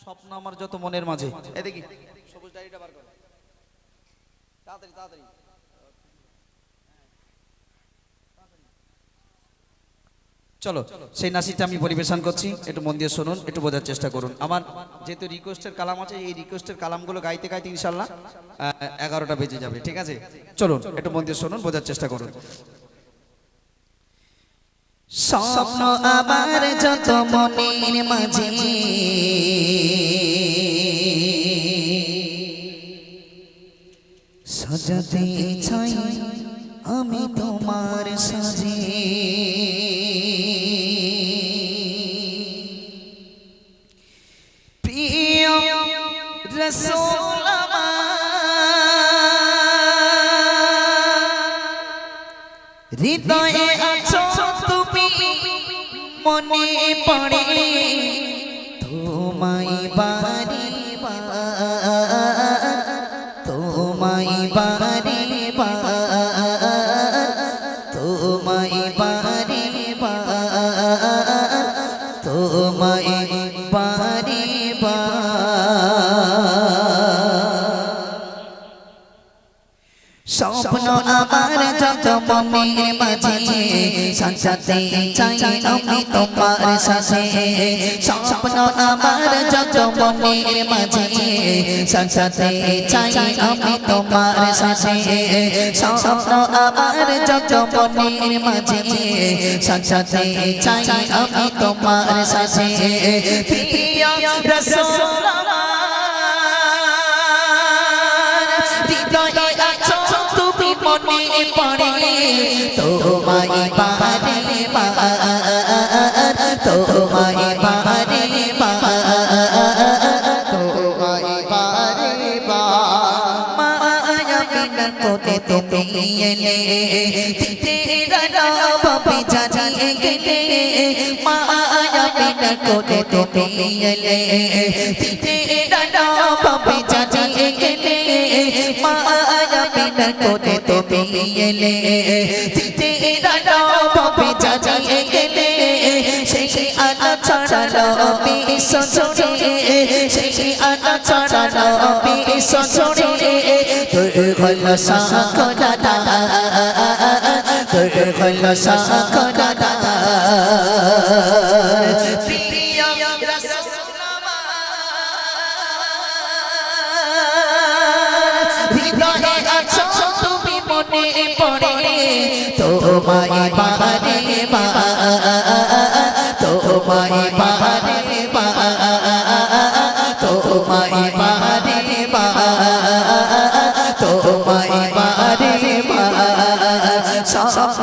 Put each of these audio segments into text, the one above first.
স্বপ্ন আমার যত মনের মাঝে। দেখি। সবুজ ডায়েরিটা বার তাড়াতাড়ি তাড়াতাড়ি। চলো, সেই নাসিটা আমি পরিবেশন করছি। একটু মন দিয়ে শুনুন, একটু বোঝার চেষ্টা করুন। আমার যেহেতু রিকোয়েস্টের কালাম আছে, এই রিকোয়েস্টের কালামগুলো গাইতে গাইতে ইনশাল্লাহ এগারোটা বেজে যাবে, ঠিক আছে? চলুন, একটু মন দিয়ে শুনুন, বোঝার চেষ্টা করুন। স্বপ্ন আমার যত মনের মাঝে সাজাতে চাই আমি তোমার সাজে। প্রিয় রসোল হৃদয়ে আছো তুমি মনে পড়ে তোমায় বারে স্বপ্ন আমার যত মনের মাঝে, সাজাতে চাই আমি তোমার সাথে। স্বপ্ন আমার যত মনের মাঝে, সাজাতে চাই আমি তোমার সাথে। স্বপ্ন আমার যত মনের মাঝে, সাজাতে চাই আমি তোমার সাথে। প্রিয় রসুল পড়ে তোমায় পারে তোমায় পারে তোমায় পারে। মায়া বিনা কোতে তুমি এলে তেরা নাম জানিয়ে গেলে মায়া বিনা কোতে তুমি এলে তেরা নাম জানিয়ে গেলে সেই আনা ছড়ালো বিশ্ব জুড়ে সেই আনা ছড়ালো বিশ্ব জুড়ে তোর হল প্রিয় মনে পড়ে। তোমায় বারে বা তোমায় বারে বা তোমায় বারে বা তোমায় বারে বা স্বপ্ন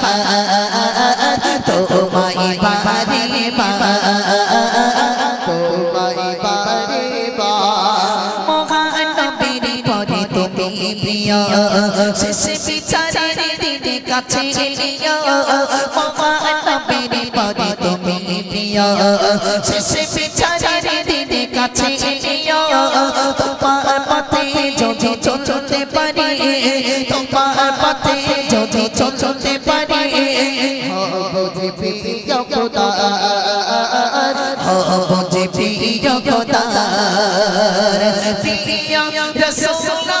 প্রিয় শেষ বিচারের দিদি কাছে নিয় মহানবীর পরে তুমি প্রিয়। শেষ বিচারের দিদি কাছে নিয় তোমার পথে যদি চলতে পারি, তোমার পথে যদি চলতে পারি। বুঝে প্রিয় খোদা। বুঝে প্রিয় খোদা। প্রিয় রসুল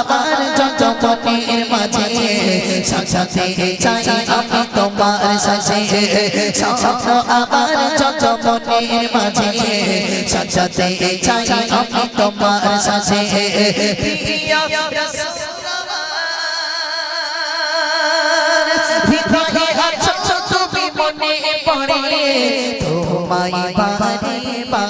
সাজাতে চাই আমি তোমার সাথে। স্বপ্ন আমার যত মনের মাঝে। সাজাতে চাই আমি তোমার সাথে। তোমায় পারে বা